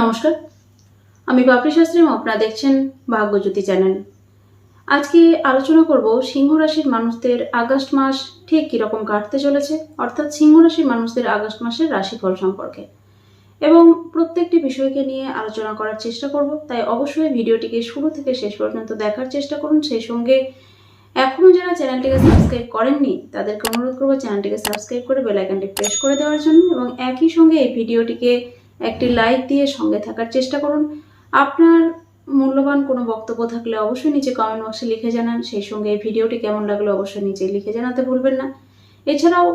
নমস্কার। আমি বাপি শাস্ত্রী, আপনারা দেখছেন ভাগ্যজ্যোতি চ্যানেল। আজকে আলোচনা করব সিংহ রাশির মানুষদের আগস্ট মাস ঠিক কীরকম কাটতে চলেছে, অর্থাৎ সিংহ রাশির মানুষদের আগস্ট মাসের রাশিফল সম্পর্কে। এবং প্রত্যেকটি বিষয়কে নিয়ে আলোচনা করার চেষ্টা করব, তাই অবশ্যই ভিডিওটিকে শুরু থেকে শেষ পর্যন্ত দেখার চেষ্টা করুন। সেই সঙ্গে এখনও যারা চ্যানেলটিকে সাবস্ক্রাইব করেননি, তাদেরকে অনুরোধ করব চ্যানেলটিকে সাবস্ক্রাইব করে বেল আইকনটি প্রেস করে দেওয়ার জন্য এবং একই সঙ্গে এই ভিডিওটিকে একটি লাইক দিয়ে সঙ্গে থাকার চেষ্টা করুন। আপনার মূল্যবান কোনো বক্তব্য থাকলে অবশ্যই নিচে কমেন্ট বক্সে লিখে জানান। সেই সঙ্গে এই ভিডিওটি কেমন লাগল অবশ্যই নিচে লিখে জানাতে ভুলবেন না। এছাড়াও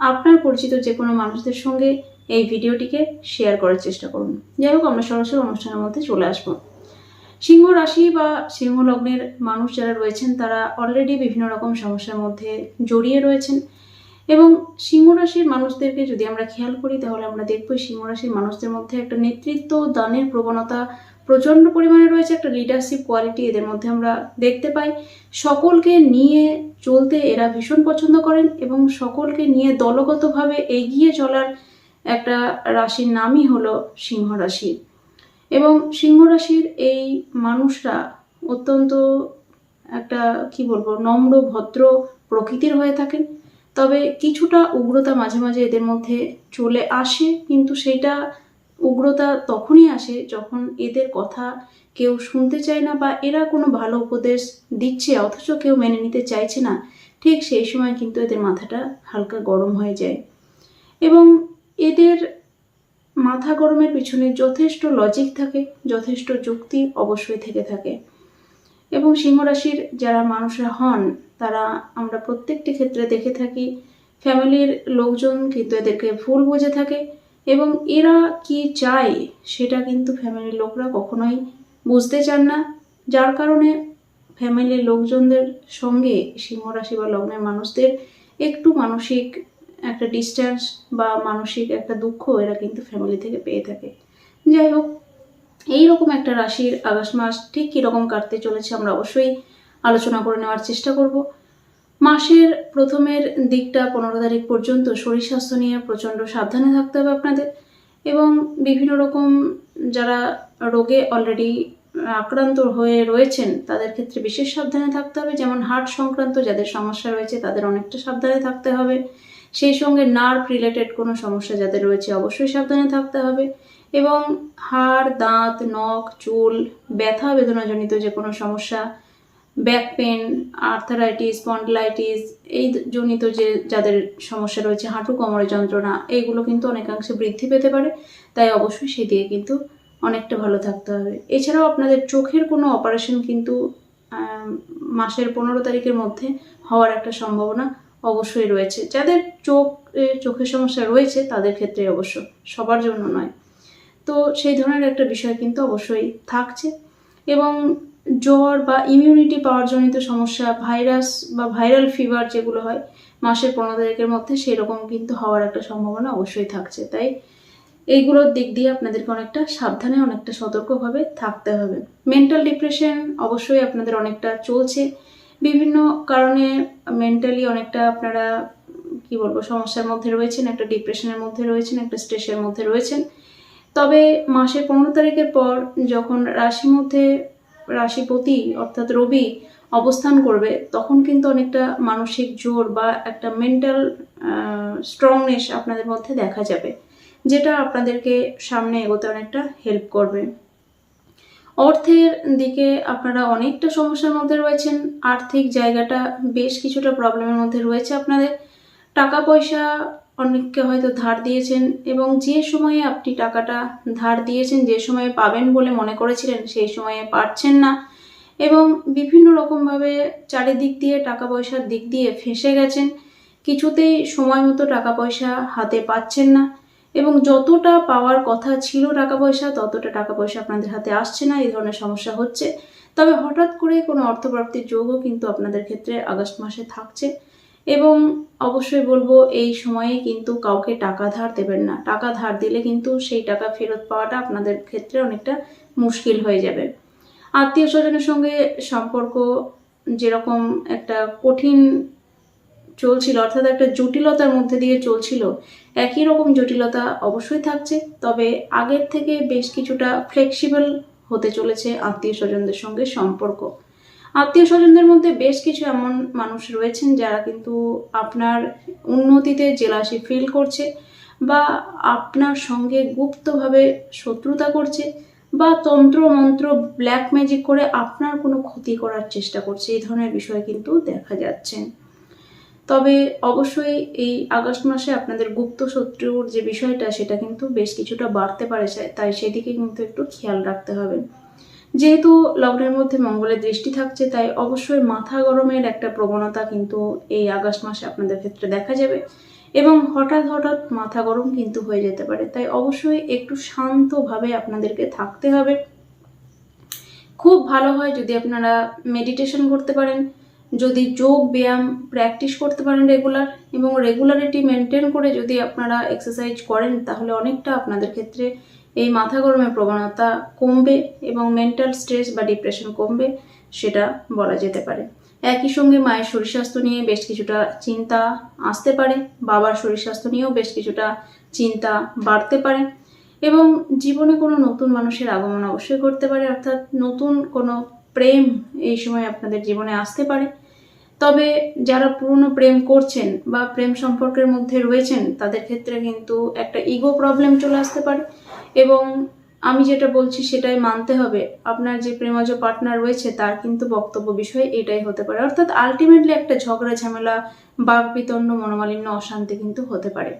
আপনার পরিচিত যে কোনো মানুষদের সঙ্গে এই ভিডিওটিকে শেয়ার করার চেষ্টা করুন। যাই হোক, আমরা সরাসরি অনুষ্ঠানের মধ্যে চলে আসব। সিংহ রাশি বা সিংহ লগ্নের মানুষ যারা রয়েছেন, তারা অলরেডি বিভিন্ন রকম সমস্যার মধ্যে জড়িয়ে রয়েছেন। এবং সিংহ রাশির মানুষদেরকে যদি আমরা খেয়াল করি, তাহলে আমরা দেখব সিংহ রাশির মানুষদের মধ্যে একটা নেতৃত্ব দানের প্রবণতা প্রচণ্ড পরিমাণে রয়েছে, একটা লিডারশিপ কোয়ালিটি এদের মধ্যে আমরা দেখতে পাই। সকলকে নিয়ে চলতে এরা ভীষণ পছন্দ করেন এবং সকলকে নিয়ে দলগতভাবে এগিয়ে চলার একটা রাশির নামই হলো সিংহ রাশি এবং সিংহ রাশির এই মানুষরা অত্যন্ত একটা, কি বলব, নম্র, ভদ্র প্রকৃতির হয়ে থাকেন। তবে কিছুটা উগ্রতা মাঝে মাঝে এদের মধ্যে চলে আসে, কিন্তু সেইটা উগ্রতা তখনই আসে যখন এদের কথা কেউ শুনতে চায় না বা এরা কোনো ভালো উপদেশ দিচ্ছে, অথচ কেউ মেনে নিতে চাইছে না। ঠিক সেই সময় কিন্তু এদের মাথাটা হালকা গরম হয়ে যায়। এবং এদের মাথা গরমের পিছনে যথেষ্ট লজিক থাকে, যথেষ্ট যুক্তি অবশ্যই থেকে থাকে। এবং সিংহ রাশির যারা মানুষরা হন, তারা আমরা প্রত্যেকটি ক্ষেত্রে দেখে থাকি, ফ্যামিলির লোকজন কিন্তু এদেরকে ভুল বুঝে থাকে এবং এরা কি চায় সেটা কিন্তু ফ্যামিলির লোকরা কখনোই বুঝতে চান না। যার কারণে ফ্যামিলির লোকজনদের সঙ্গে সিংহ রাশি বা লগ্নের মানুষদের একটু মানসিক একটা ডিস্টেন্স বা মানসিক একটা দুঃখ এরা কিন্তু ফ্যামিলি থেকে পেয়ে থাকে। যাই হোক এইরকম একটা রাশির আগস্ট মাস, ঠিক কীরকম কাটতে চলেছে আমরা অবশ্যই আলোচনা করে নেওয়ার চেষ্টা করব। মাসের প্রথমের দিকটা পনেরো তারিখ পর্যন্ত শরীর স্বাস্থ্য নিয়ে প্রচণ্ড সাবধানে থাকতে হবে আপনাদের এবং বিভিন্ন রকম যারা রোগে অলরেডি আক্রান্ত হয়ে রয়েছেন, তাদের ক্ষেত্রে বিশেষ সাবধানে থাকতে হবে। যেমন হার্ট সংক্রান্ত যাদের সমস্যা রয়েছে, তাদের অনেকটা সাবধানে থাকতে হবে। সেই সঙ্গে নার্ভ রিলেটেড কোনো সমস্যা যাদের রয়েছে, অবশ্যই সাবধানে থাকতে হবে। এবং হাড়, দাঁত, নখ, চুল, ব্যথা বেদনাজনিত যে কোনো সমস্যা ব্যাক পেন আর্থারাইটিস স্পন্ডলাইটিস এই জনিত যে যাদের সমস্যা রয়েছে, হাঁটু কোমরের যন্ত্রণা এইগুলো কিন্তু অনেকাংশে বৃদ্ধি পেতে পারে। তাই অবশ্যই সেদিকে কিন্তু অনেকটা ভালো থাকতে হবে। এছাড়াও আপনাদের চোখের কোনো অপারেশন কিন্তু মাসের পনেরো তারিখের মধ্যে হওয়ার একটা সম্ভাবনা অবশ্যই রয়েছে। যাদের চোখ চোখের সমস্যা রয়েছে, তাদের ক্ষেত্রে অবশ্য সবার জন্য নয়। তো সেই ধরনের একটা বিষয় কিন্তু অবশ্যই থাকছে। এবং জ্বর বা ইমিউনিটি পাওয়ার জনিত সমস্যা ভাইরাস বা ভাইরাল ফিভার যেগুলো হয়, মাসের পনেরো তারিখের মধ্যে সেরকম কিন্তু হওয়ার একটা সম্ভাবনা অবশ্যই থাকছে। তাই এইগুলোর দিক দিয়ে আপনাদেরকে অনেকটা সাবধানে, অনেকটা সতর্কভাবে থাকতে হবে। মেন্টাল ডিপ্রেশন অবশ্যই আপনাদের অনেকটা চলছে। বিভিন্ন কারণে মেন্টালি অনেকটা আপনারা, কি বলব, সমস্যার মধ্যে রয়েছেন, একটা ডিপ্রেশনের মধ্যে রয়েছেন, একটা স্ট্রেসের মধ্যে রয়েছেন। তবে মাসের পনেরো তারিখের পর যখন রাশির মধ্যে রাশিপতি অর্থাৎ রবি অবস্থান করবে, তখন কিন্তু অনেকটা মানসিক জোর বা একটা মেন্টাল স্ট্রংনেস আপনাদের মধ্যে দেখা যাবে, যেটা আপনাদেরকে সামনে এগোতে অনেকটা হেল্প করবে। অর্থের দিকে আপনারা অনেকটা সমস্যার মধ্যে রয়েছেন, আর্থিক জায়গাটা বেশ কিছুটা প্রবলেমের মধ্যে রয়েছে আপনাদের। টাকা পয়সা অনেককে হয়তো ধার দিয়েছেন এবং যে সময়ে আপনি টাকাটা ধার দিয়েছেন, যে সময়ে পাবেন বলে মনে করেছিলেন, সেই সময়ে পাচ্ছেন না এবং বিভিন্ন রকমভাবে চারিদিক দিয়ে টাকা পয়সার দিক দিয়ে ফেঁসে গেছেন। কিছুতেই সময় মতো টাকা পয়সা হাতে পাচ্ছেন না এবং যতটা পাওয়ার কথা ছিল টাকা পয়সা ততটা টাকা পয়সা আপনাদের হাতে আসছে না, এই ধরনের সমস্যা হচ্ছে। তবে হঠাৎ করে কোনো অর্থপ্রাপ্তির যোগও কিন্তু আপনাদের ক্ষেত্রে আগস্ট মাসে থাকছে। এবং অবশ্যই বলব, এই সময়ে কিন্তু কাউকে টাকা ধার দেবেন না। টাকা ধার দিলে কিন্তু সেই টাকা ফেরত পাওয়াটা আপনাদের ক্ষেত্রে অনেকটা মুশকিল হয়ে যাবে। আত্মীয় স্বজনের সঙ্গে সম্পর্ক যেরকম একটা কঠিন চলছিল, অর্থাৎ একটা জটিলতার মধ্যে দিয়ে চলছিল, একই রকম জটিলতা অবশ্যই থাকছে। তবে আগের থেকে বেশ কিছুটা ফ্লেক্সিবল হতে চলেছে আত্মীয় স্বজনদের সঙ্গে সম্পর্ক। আত্মীয় স্বজনদের মধ্যে বেশ কিছু এমন মানুষ রয়েছেন যারা কিন্তু আপনার উন্নতিতে জেলাসি ফিল করছে বা আপনার সঙ্গে গুপ্তভাবে শত্রুতা করছে বা তন্ত্র মন্ত্র ব্ল্যাক ম্যাজিক করে আপনার কোনো ক্ষতি করার চেষ্টা করছে। এই ধরনের বিষয় কিন্তু দেখা যাচ্ছে। তবে অবশ্যই এই আগস্ট মাসে আপনাদের গুপ্ত শত্রুর যে বিষয়টা, সেটা কিন্তু বেশ কিছুটা বাড়তে পারে, তাই সেদিকে কিন্তু একটু খেয়াল রাখতে হবে। যেহেতু লগ্নের মধ্যে মঙ্গলের দৃষ্টি থাকছে, তাই অবশ্যই মাথা গরমের একটা প্রবণতা কিন্তু এই আগস্ট মাসে আপনাদের ক্ষেত্রে দেখা যাবে। এবং হঠাৎ হঠাৎ মাথা গরম কিন্তু হয়ে যেতে পারে। তাই অবশ্যই একটু শান্তভাবে আপনাদেরকে থাকতে হবে। খুব ভালো হয় যদি আপনারা মেডিটেশন করতে পারেন, যদি যোগ ব্যায়াম প্র্যাকটিস করতে পারেন রেগুলার এবং রেগুলারিটি মেনটেন করে যদি আপনারা এক্সারসাইজ করেন, তাহলে অনেকটা আপনাদের ক্ষেত্রে এই মাথা গরমের প্রবণতা কমবে এবং মেন্টাল স্ট্রেস বা ডিপ্রেশন কমবে, সেটা বলা যেতে পারে। একই সঙ্গে মায়ের শরীর স্বাস্থ্য নিয়ে বেশ কিছুটা চিন্তা আসতে পারে, বাবার শরীর স্বাস্থ্য নিয়েও বেশ কিছুটা চিন্তা বাড়তে পারে এবং জীবনে কোনো নতুন মানুষের আগমন অবশ্যই করতে পারে, অর্থাৎ নতুন কোনো প্রেম এই সময় আপনাদের জীবনে আসতে পারে। তবে যারা পুরনো প্রেম করছেন বা প্রেম সম্পর্কের মধ্যে রয়েছেন, তাদের ক্ষেত্রে কিন্তু একটা ইগো প্রবলেম চলে আসতে পারে। এবং আমি যেটা বলছি সেটাই মানতে হবে। আপনার যে প্রেমজ পার্টনার রয়েছে, তার কিন্তু বক্তব্য বিষয় এটাই হতে পারে। অর্থাৎ আলটিমেটলি একটা ঝগড়া, ঝামেলা বাঘ বিতণ্ড মনোমালিন্য, অশান্তি কিন্তু হতে পারে।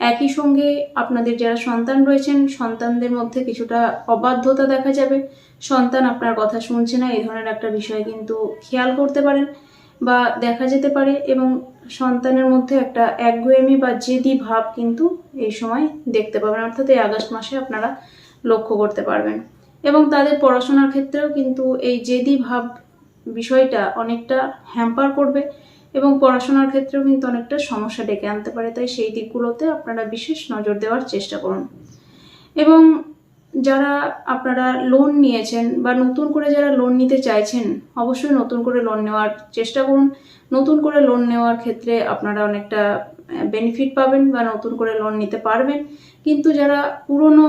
একই সঙ্গে আপনাদের যারা সন্তান রয়েছেন, সন্তানদের মধ্যে কিছুটা অবাধ্যতা দেখা যাবে। সন্তান আপনার কথা শুনছে না এই ধরনের একটা বিষয় কিন্তু খেয়াল করতে পারেন বা দেখা যেতে পারে এবং সন্তানের মধ্যে একটা একগুয়েমি বা জেদি ভাব কিন্তু এই সময় দেখতে পাবেন। অর্থাৎ এই আগস্ট মাসে আপনারা লক্ষ্য করতে পারবেন। এবং তাদের পড়াশোনার ক্ষেত্রেও কিন্তু এই জেদি ভাব বিষয়টা অনেকটা হ্যাম্পার করবে এবং পড়াশোনার ক্ষেত্রেও কিন্তু অনেকটা সমস্যা ডেকে আনতে পারে। তাই সেই দিকগুলোতে আপনারা বিশেষ নজর দেওয়ার চেষ্টা করুন। এবং যারা আপনারা লোন নিয়েছেন বা নতুন করে যারা লোন নিতে চাইছেন, অবশ্যই নতুন করে লোন নেওয়ার চেষ্টা করুন। নতুন করে লোন নেওয়ার ক্ষেত্রে আপনারা অনেকটা বেনিফিট পাবেন বা নতুন করে লোন নিতে পারবেন। কিন্তু যারা পুরনো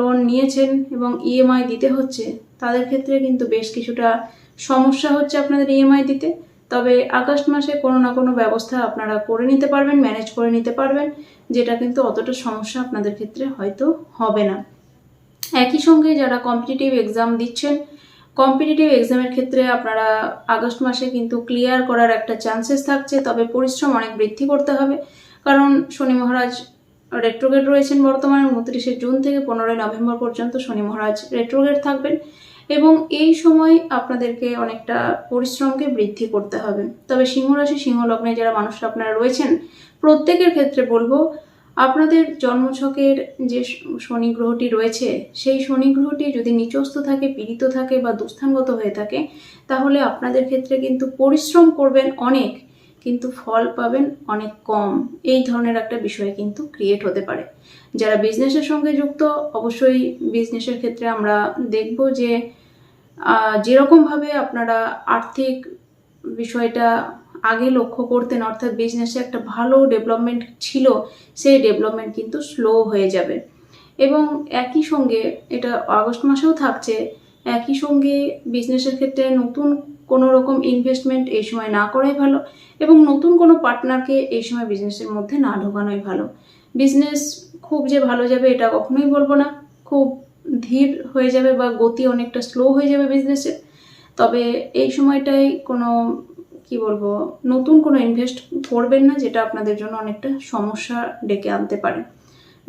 লোন নিয়েছেন এবং ইএমআই দিতে হচ্ছে, তাদের ক্ষেত্রে কিন্তু বেশ কিছুটা সমস্যা হচ্ছে আপনাদের ইএমআই দিতে। তবে আগস্ট মাসে কোনো না কোনো ব্যবস্থা আপনারা করে নিতে পারবেন ম্যানেজ করে নিতে পারবেন, যেটা কিন্তু অতটা সমস্যা আপনাদের ক্ষেত্রে হয়তো হবে না। একই সঙ্গে যারা কম্পিটিটিভ এক্সাম দিচ্ছেন কম্পিটিটিভ এক্সামের ক্ষেত্রে আপনারা আগস্ট মাসে কিন্তু ক্লিয়ার করার একটা চান্সেস থাকছে, তবে পরিশ্রম অনেক বৃদ্ধি করতে হবে। কারণ শনি মহারাজ রেট্রোগেট রয়েছেন বর্তমানে, উনত্রিশে জুন থেকে পনেরোই নভেম্বর পর্যন্ত শনি মহারাজ রেট্রোগেট থাকবেন এবং এই সময় আপনাদেরকে অনেকটা পরিশ্রমকে বৃদ্ধি করতে হবে। তবে সিংহ রাশি সিংহ লগ্নে যারা মানুষরা আপনারা রয়েছেন, প্রত্যেকের ক্ষেত্রে বলব আপনাদের জন্মছকের যে শনি গ্রহটি রয়েছে, সেই শনি গ্রহটি যদি নিচস্থ থাকে, পীড়িত থাকে বা দুস্থানগত হয়ে থাকে, তাহলে আপনাদের ক্ষেত্রে কিন্তু পরিশ্রম করবেন অনেক, কিন্তু ফল পাবেন অনেক কম। এই ধরনের একটা বিষয় কিন্তু ক্রিয়েট হতে পারে। যারা বিজনেসের সঙ্গে যুক্ত, অবশ্যই বিজনেসের ক্ষেত্রে আমরা দেখব যে যেরকমভাবে আপনারা আর্থিক বিষয়টা আগে লক্ষ্য করতেন, অর্থাৎ বিজনেসে একটা ভালো ডেভেলপমেন্ট ছিল, সেই ডেভেলপমেন্ট কিন্তু স্লো হয়ে যাবে। এবং একই সঙ্গে এটা আগস্ট মাসেও থাকছে, একই সঙ্গে বিজনেসের ক্ষেত্রে নতুন কোনো রকম ইনভেস্টমেন্ট এই সময় না করাই ভালো এবং নতুন কোনো পার্টনারকে এই সময় বিজনেসের মধ্যে না ঢোকানোই ভালো। বিজনেস খুব যে ভালো যাবে এটা কখনোই বলব না, খুব ধীর হয়ে যাবে বা গতি অনেকটা স্লো হয়ে যাবে বিজনেসের তবে এই সময়টাই কোনো কি বলব, নতুন কোনো ইনভেস্ট করবেন না, যেটা আপনাদের জন্য অনেকটা সমস্যা ডেকে আনতে পারে।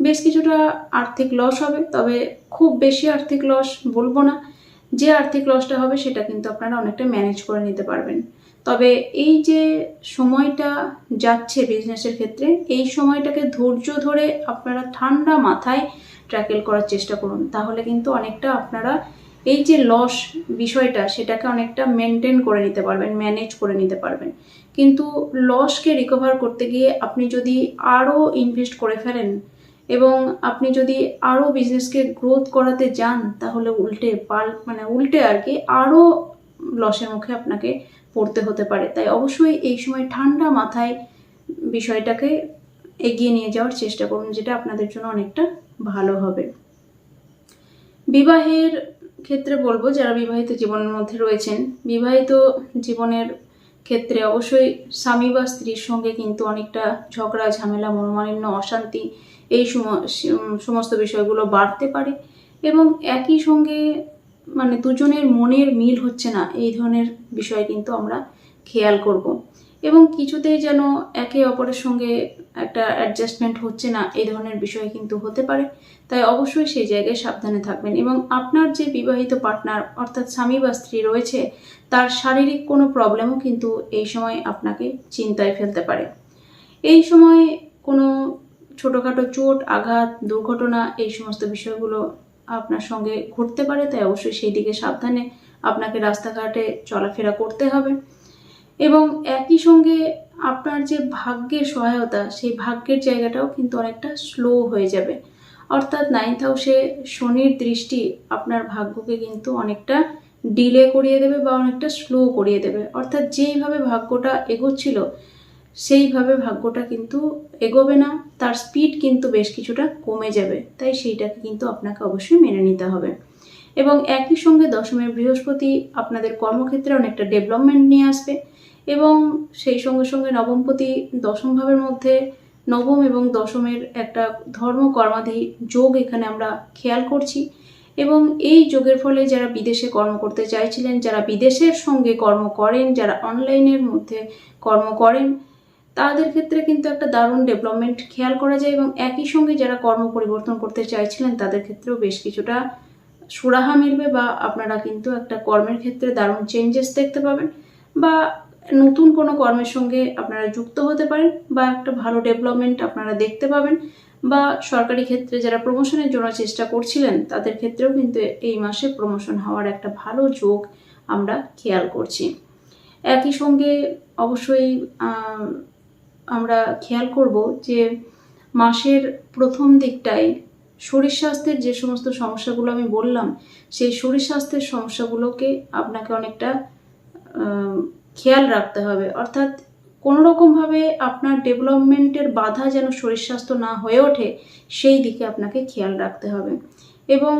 বেশ কিছুটা আর্থিক লস হবে, তবে খুব বেশি আর্থিক লস বলব না। যে আর্থিক লসটা হবে, সেটা কিন্তু আপনারা অনেকটা ম্যানেজ করে নিতে পারবেন। তবে এই যে সময়টা যাচ্ছে বিজনেসের ক্ষেত্রে, এই সময়টাকে ধৈর্য ধরে আপনারা ঠান্ডা মাথায় ট্র্যাকেল করার চেষ্টা করুন। তাহলে কিন্তু অনেকটা আপনারা এই যে লস বিষয়টা, সেটাকে অনেকটা মেনটেন করে নিতে পারবেন ম্যানেজ করে নিতে পারবেন। কিন্তু লসকে রিকভার করতে গিয়ে আপনি যদি আরও ইনভেস্ট করে ফেলেন এবং আপনি যদি আরও বিজনেসকে গ্রোথ করাতে যান, তাহলে উল্টে পাল মানে উল্টে আর কি আরও লসের মুখে আপনাকে পড়তে হতে পারে। তাই অবশ্যই এই সময় ঠান্ডা মাথায় বিষয়টাকে এগিয়ে নিয়ে যাওয়ার চেষ্টা করুন, যেটা আপনাদের জন্য অনেকটা ভালো হবে। বিবাহের ক্ষেত্রে বলব যারা বিবাহিত জীবনের মধ্যে রয়েছেন, বিবাহিত জীবনের ক্ষেত্রে অবশ্যই স্বামী বা স্ত্রীর সঙ্গে কিন্তু অনেকটা ঝগড়া, ঝামেলা, মনোমালিন্য, অশান্তি এই সম- সম- সমস্ত বিষয়গুলো বাড়তে পারে এবং একই সঙ্গে মানে দুজনের মনের মিল হচ্ছে না, এই ধরনের বিষয় কিন্তু আমরা খেয়াল করব। এবং কিছুতেই যেন একে অপরের সঙ্গে একটা অ্যাডজাস্টমেন্ট হচ্ছে না, এই ধরনের বিষয় কিন্তু হতে পারে। তাই অবশ্যই সেই জায়গায় সাবধানে থাকবেন এবং আপনার যে বিবাহিত পার্টনার অর্থাৎ স্বামী বা স্ত্রী রয়েছে, তার শারীরিক কোনো প্রবলেমও কিন্তু এই সময় আপনাকে চিন্তায় ফেলতে পারে। এই সময় কোনো ছোটোখাটো চোট, আঘাত, দুর্ঘটনা, এই সমস্ত বিষয়গুলো আপনার সঙ্গে ঘটতে পারে, তাই অবশ্যই সেই দিকে সাবধানে আপনাকে রাস্তাঘাটে চলাফেরা করতে হবে। এবং একই সঙ্গে আপনার যে ভাগ্যের সহায়তা, সেই ভাগ্যের জায়গাটাও কিন্তু অনেকটা স্লো হয়ে যাবে। অর্থাৎ নাইন্থ হাউসে শনির দৃষ্টি আপনার ভাগ্যকে কিন্তু অনেকটা ডিলে করিয়ে দেবে বা অনেকটা স্লো করিয়ে দেবে। অর্থাৎ যেইভাবে ভাগ্যটা এগোচ্ছিল, সেইভাবে ভাগ্যটা কিন্তু এগোবে না, তার স্পিড কিন্তু বেশ কিছুটা কমে যাবে। তাই সেইটাকে কিন্তু আপনাকে অবশ্যই মেনে নিতে হবে। এবং একই সঙ্গে দশমের বৃহস্পতি আপনাদের কর্মক্ষেত্রে অনেকটা ডেভেলপমেন্ট নিয়ে আসবে। এবং সেই সঙ্গে সঙ্গে নবমপতি দশম ভাবের মধ্যে নবম এবং দশমের একটা ধর্ম কর্মাধি যোগ এখানে আমরা খেয়াল করছি। এবং এই যোগের ফলে যারা বিদেশে কর্ম করতে চাইছিলেন, যারা বিদেশের সঙ্গে কর্ম করেন, যারা অনলাইনের মধ্যে কর্ম করেন, তাদের ক্ষেত্রে কিন্তু একটা দারুণ ডেভেলপমেন্ট খেয়াল করা যায় এবং একই সঙ্গে যারা কর্ম পরিবর্তন করতে চাইছিলেন, তাদের ক্ষেত্রেও বেশ কিছুটা সুরাহা মিলবে বা আপনারা কিন্তু একটা কর্মের ক্ষেত্রে দারুণ চেঞ্জেস দেখতে পাবেন। বা নতুন কোনো কর্মের সঙ্গে আপনারা যুক্ত হতে পারেন বা একটা ভালো ডেভেলপমেন্ট আপনারা দেখতে পাবেন বা সরকারি ক্ষেত্রে যারা প্রমোশনের জন্য চেষ্টা করছিলেন, তাদের ক্ষেত্রেও কিন্তু এই মাসে প্রমোশন হওয়ার একটা ভালো যোগ আমরা খেয়াল করছি। একই সঙ্গে অবশ্যই আমরা খেয়াল করব যে মাসের প্রথম দিকটায় শরীর স্বাস্থ্যের যে সমস্ত সমস্যাগুলো আমি বললাম, সেই শরীর স্বাস্থ্যের সমস্যাগুলোকে আপনাকে অনেকটা খেয়াল রাখতে হবে। অর্থাৎ কোনো রকমভাবে আপনার ডেভেলপমেন্টের বাধা যেন শরীর স্বাস্থ্য না হয়ে ওঠে, সেই দিকে আপনাকে খেয়াল রাখতে হবে। এবং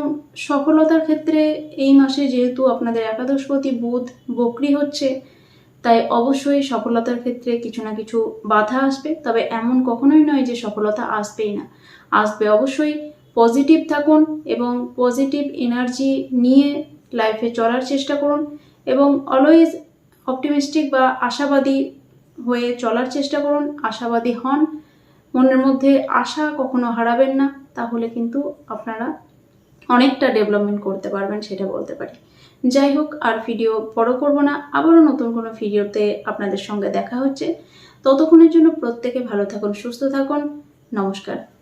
সফলতার ক্ষেত্রে এই মাসে যেহেতু আপনাদের একাদশপতি বুধ বকরি হচ্ছে, তাই অবশ্যই সফলতার ক্ষেত্রে কিছু না কিছু বাধা আসবে। তবে এমন কখনোই নয় যে সফলতা আসবেই না। আসবে অবশ্যই পজিটিভ থাকুন এবং পজিটিভ এনার্জি নিয়ে লাইফে চলার চেষ্টা করুন এবং অলওয়েজ অপটিমিস্টিক বা আশাবাদী হয়ে চলার চেষ্টা করুন, আশাবাদী হন। মনের মধ্যে আশা কখনো হারাবেন না, তাহলে কিন্তু আপনারা অনেকটা ডেভেলপমেন্ট করতে পারবেন, সেটা বলতে পারি। যাই হোক, আর ভিডিও বড় করব না, আবারও নতুন কোনো ভিডিওতে আপনাদের সঙ্গে দেখা হচ্ছে। ততক্ষণের জন্য প্রত্যেকে ভালো থাকুন, সুস্থ থাকুন। নমস্কার।